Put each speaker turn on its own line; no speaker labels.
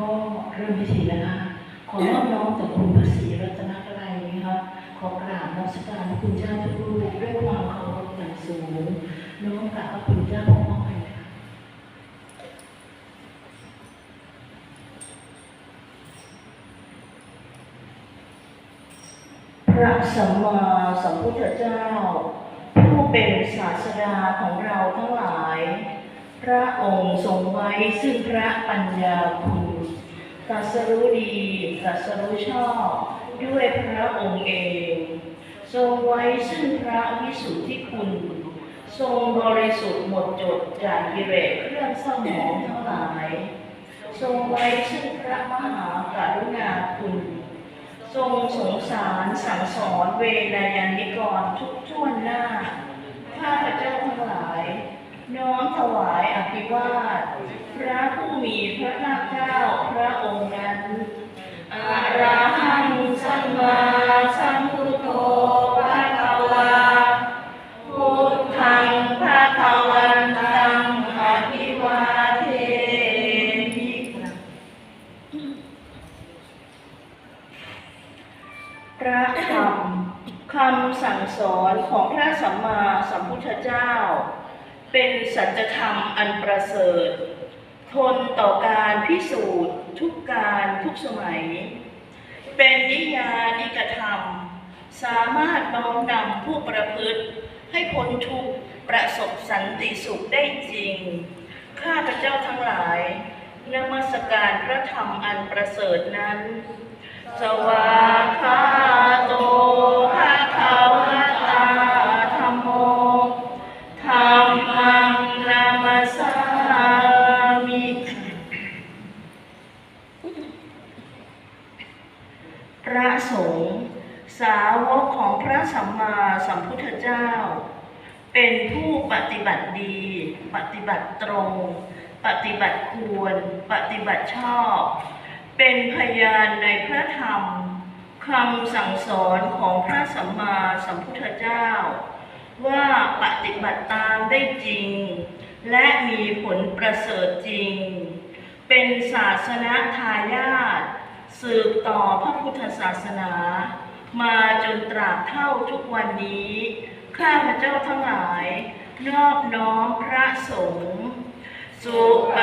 ก็เริ่มพิธีแล้วนะคะขอนอบน้อมต่อคุณพระศรีรัตนตรัยนะคะขอกราบนมัสการพระคุณเจ้าทุกรูปด้วยความเคารพอย่างสูงน้อมกราบพระคุณเจ้าของพ่อให้ค่ะพระสัมมาสัมพุทธเจ้า ผู้เป็นศาสดาของเราทั้งหลาย พระองค์ทรงไว้ซึ่งพระปัญญาคุณตรัสรู้ดีตรัสรู้ชอบ ด้วยพระองค์เอง ทรงไว้ซึ่งพระวิสุทธิคุณ ทรงบริสุทธิ์หมดจดจากกิเลสเครื่องเศร้าหมองทั้งหลาย ทรงไว้ซึ่งพระมหากรุณาคุณ ทรงสงสารสั่งสอนเวรยานิกรทุกท่วนหน้าข้าพเจ้า น้อมถวายอภิวาท พระผู้มีพระภาคเจ้าพระองค์นั้นอระหังสัมมาสัมพุทโธภะคะวาพุทธังภะคะวันตังอภิวาเทมิพระธรรมคำสั่งสอนของพระสัมมาสัมพุทธเจ้า เป็นสัจธรรมอันประเสริฐ ทนต่อการพิสูจน์ทุกการทุกสมัย เป็นนิยานิกธรรม สามารถน้อมนำผู้ประพฤติ ให้พ้นทุกข์ประสบสันติสุขได้จริง ข้าพเจ้าทั้งหลายนมัสการพระธรรมอันประเสริฐนั้น สวากขาโต พระสงฆ์สาวกของพระสัมมาสัมพุทธเจ้า เป็นผู้ปฏิบัติดี ปฏิบัติตรง ปฏิบัติควร ปฏิบัติชอบ เป็นพยานในพระธรรมคำสั่งสอนของพระสัมมาสัมพุทธเจ้า ว่าปฏิบัติตามได้จริง และมีผลประเสริฐจริง เป็นศาสนาทายาท สืบต่อพระพุทธศาสนา มาจนตราบเท่าทุกวันนี้ ข้าพเจ้าทั้งหลาย นอบน้อมพระสงฆ์สุป